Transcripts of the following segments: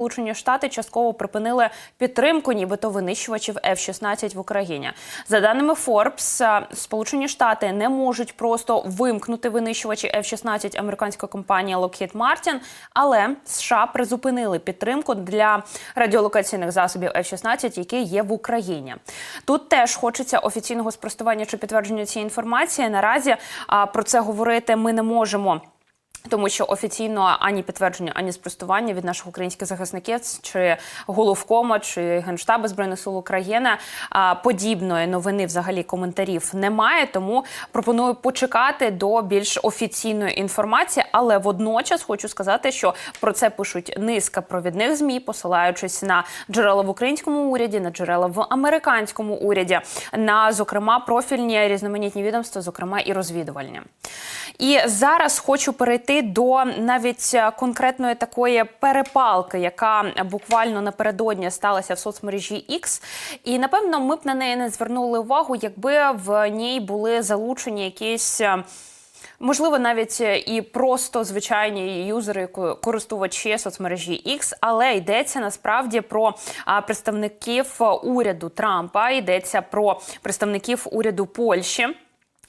Сполучені Штати частково припинили підтримку, нібито винищувачів F-16 в Україні. За даними Forbes, е, Сполучені Штати не можуть просто вимкнути винищувачі F-16 американської компанії Lockheed Martin, але США призупинили підтримку для радіолокаційних засобів F-16, які є в Україні. Тут теж хочеться офіційного спростування чи підтвердження цієї інформації. Наразі про це говорити ми не можемо. Тому що офіційно ані підтвердження, ані спростування від наших українських захисників чи головкома, чи генштабу збройних сил України подібної новини, взагалі коментарів немає. Тому пропоную почекати до більш офіційної інформації. Але водночас хочу сказати, що про це пишуть низка провідних змі, посилаючись на джерела в українському уряді, на джерела в американському уряді, на зокрема профільні різноманітні відомства, зокрема і розвідувальні. І зараз хочу перейти до навіть е, конкретної такої перепалки, яка буквально напередодні сталася в соцмережі X. І напевно ми б на неї не звернули увагу, якби в ній були залучені якісь. е, Можливо, навіть е, і просто звичайні юзери, ко- користувачі соцмережі X, але йдеться насправді про представників уряду Трампа, йдеться про представників уряду Польщі.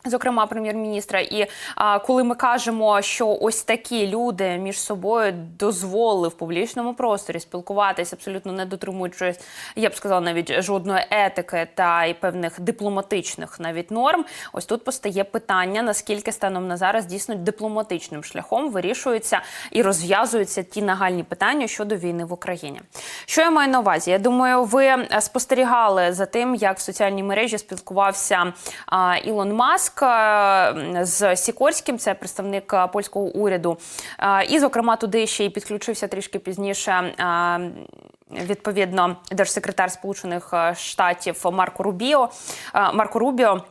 Зокрема, прем'єр-міністра, і а, коли ми кажемо, що ось такі люди між собою дозволили в публічному просторі спілкуватися, абсолютно не дотримуючись, я б сказала, навіть жодної етики та й певних дипломатичних навіть норм. Ось тут постає питання: наскільки станом на зараз дійсно дипломатичним шляхом вирішуються і розв'язуються ті нагальні питання щодо війни в Україні. Що я маю на увазі? Я думаю, ви е, спостерігали за тим, як в соціальній мережі спілкувався Ілон Маск е, з Сікорським, це представник е, польського уряду. І, зокрема, туди ще й підключився трішки пізніше. Відповідно, держсекретар Сполучених Штатів Марко Рубіо Марко Рубіо.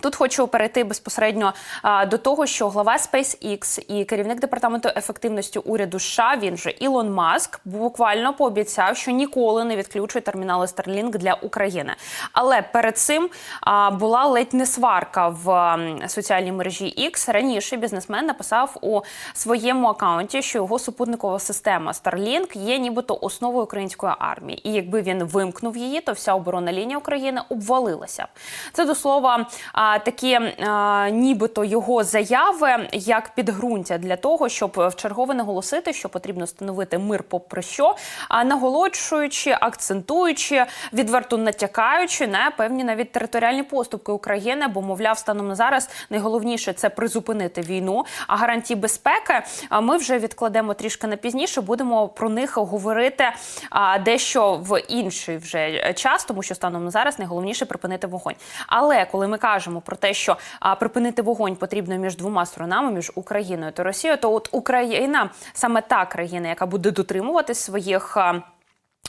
Тут хочу перейти безпосередньо а, до того, що глава SpaceX і керівник департаменту ефективності уряду США, він же Ілон Маск, буквально пообіцяв, що ніколи не відключить термінали Starlink для України. Але перед цим а, була ледь не сварка в м, соціальній мережі X. Раніше бізнесмен написав у своєму акаунті, що його супутникова система Starlink є нібито основою української армії. І якби він вимкнув її, то вся оборонна лінія України обвалилася. Це до слова а, такі а, нібито його заяви як підґрунтя для того, щоб в чергове наголосити, що потрібно встановити мир попри що, а наголошуючи, акцентуючи, відверто натякаючи на певні навіть територіальні поступки України, бо мовляв, станом на зараз найголовніше це призупинити війну. А гарантії безпеки а, ми вже відкладемо трішки на пізніше. Будемо про них говорити а, дещо в інший вже час, тому що станом на зараз найголовніше припинити вогонь. Але коли ми кажемо про те, що припинити вогонь потрібно між двома сторонами, між Україною та Росією, то от Україна саме та країна, яка буде дотримуватись своїх.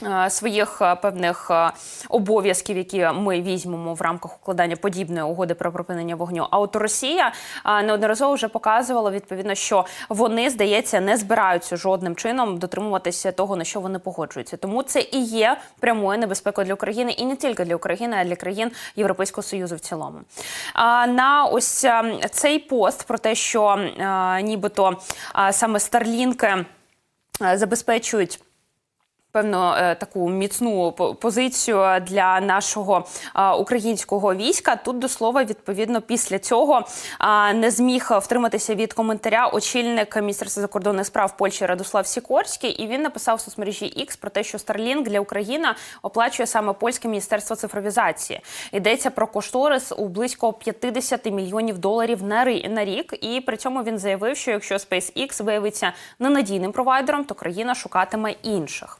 Е, Своїх е, певних е, обов'язків, які ми візьмемо в рамках укладання подібної угоди про припинення вогню. А от Росія неодноразово вже показувала відповідно, що вони здається не збираються жодним чином дотримуватися того, на що вони погоджуються. Тому це і є прямою небезпекою для України, і не тільки для України, а для країн Європейського союзу в цілому. На ось цей пост про те, що нібито саме Старлінки забезпечують. Певно, е, таку міцну позицію для нашого українського війська. Тут до слова, відповідно, після цього не зміг втриматися від коментаря очільник міністерства закордонних справ Польщі Радослав Сікорський. І він написав в соцмережі X про те, що Starlink для України оплачує саме польське міністерство цифровізації. Йдеться про кошторис у близько 50 мільйонів доларів на на рік. І при цьому він заявив, що якщо SpaceX виявиться ненадійним провайдером, то країна шукатиме інших.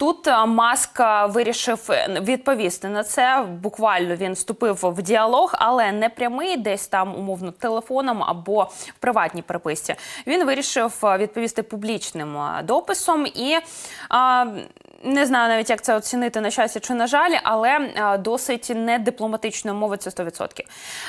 Тут е, Маск вирішив е, відповісти на це. Буквально він вступив в діалог, але не прямий, десь там умовно телефоном або в приватній переписці. Він вирішив е, відповісти публічним дописом і. е, не знаю навіть, як це оцінити на щастя чи на жаль, але досить недипломатичною мовою це 100%.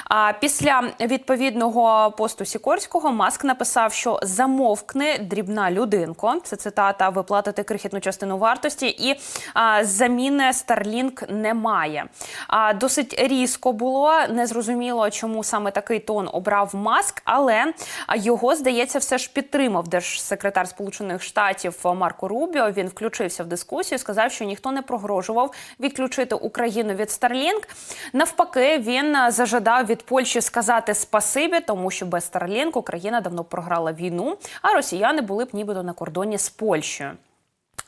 А після відповідного посту Сікорського Маск написав, що замовкне дрібна людинко. Це цитата виплатити крихітну частину вартості можливості, і а, заміни Starlink немає. А, досить різко було незрозуміло, чому саме такий тон обрав Маск, але його здається, все ж підтримав держсекретар Сполучених Штатів Марко Рубіо. Він включився в дискусію, сказав, що ніхто не прогрожував відключити Україну від Starlink. Навпаки, він зажадав від Польщі сказати спасибі, тому що без Starlink Україна давно програла війну, а росіяни були б нібито на кордоні з Польщею.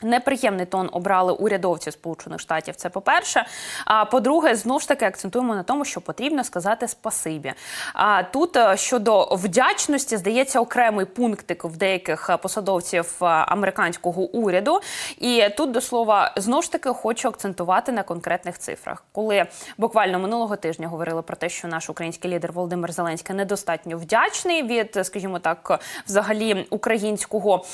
Неприємний тон обрали урядовці Сполучених Штатів. Це по-перше. А по-друге, знов ж таки акцентуємо на тому, що потрібно сказати спасибі. А тут е, щодо вдячності здається окремий пунктик в деяких е, посадовців е, американського уряду. І тут до слова знов ж таки хочу акцентувати на конкретних цифрах. Коли буквально минулого тижня говорили про те, що наш український лідер Володимир Зеленський недостатньо вдячний від, скажімо так, взагалі українського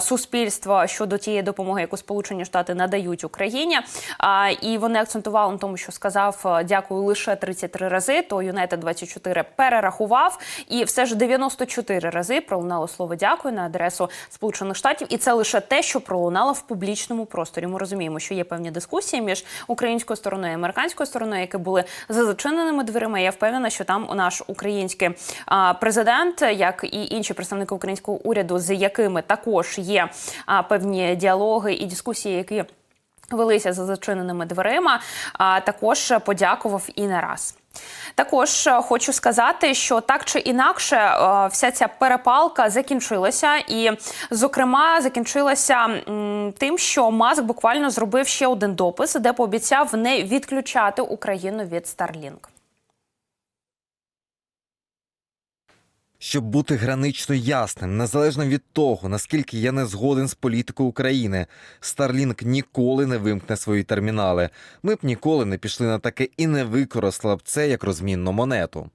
суспільства щодо тієї допомоги, яку Сполучені Штати надають Україні. А, і вони акцентували на тому, що сказав е, дякую лише 33 рази. То Юнайтед 24 перерахував, і все ж 94 рази пролунало слово дякую на адресу Сполучених Штатів. І це лише те, що пролунало в публічному просторі. Ми розуміємо, що є певні дискусії між українською стороною і американською стороною, які були за зачиненими дверима. Я впевнена, що там наш український президент, як і інші представники українського уряду, з якими також є певні діалоги і дискусії, які велися за зачиненими дверима, а також подякував і не раз. Також е, хочу сказати, що так чи інакше е, вся ця перепалка закінчилася, і, зокрема, закінчилася тим, що Маск буквально зробив ще один допис, де пообіцяв не відключати Україну від Starlink. Щоб бути гранично ясним, незалежно від того, наскільки я не згоден з політикою України, Starlink ніколи не вимкне свої термінали. Ми б ніколи не пішли на таке і не використали б це як розмінну монету.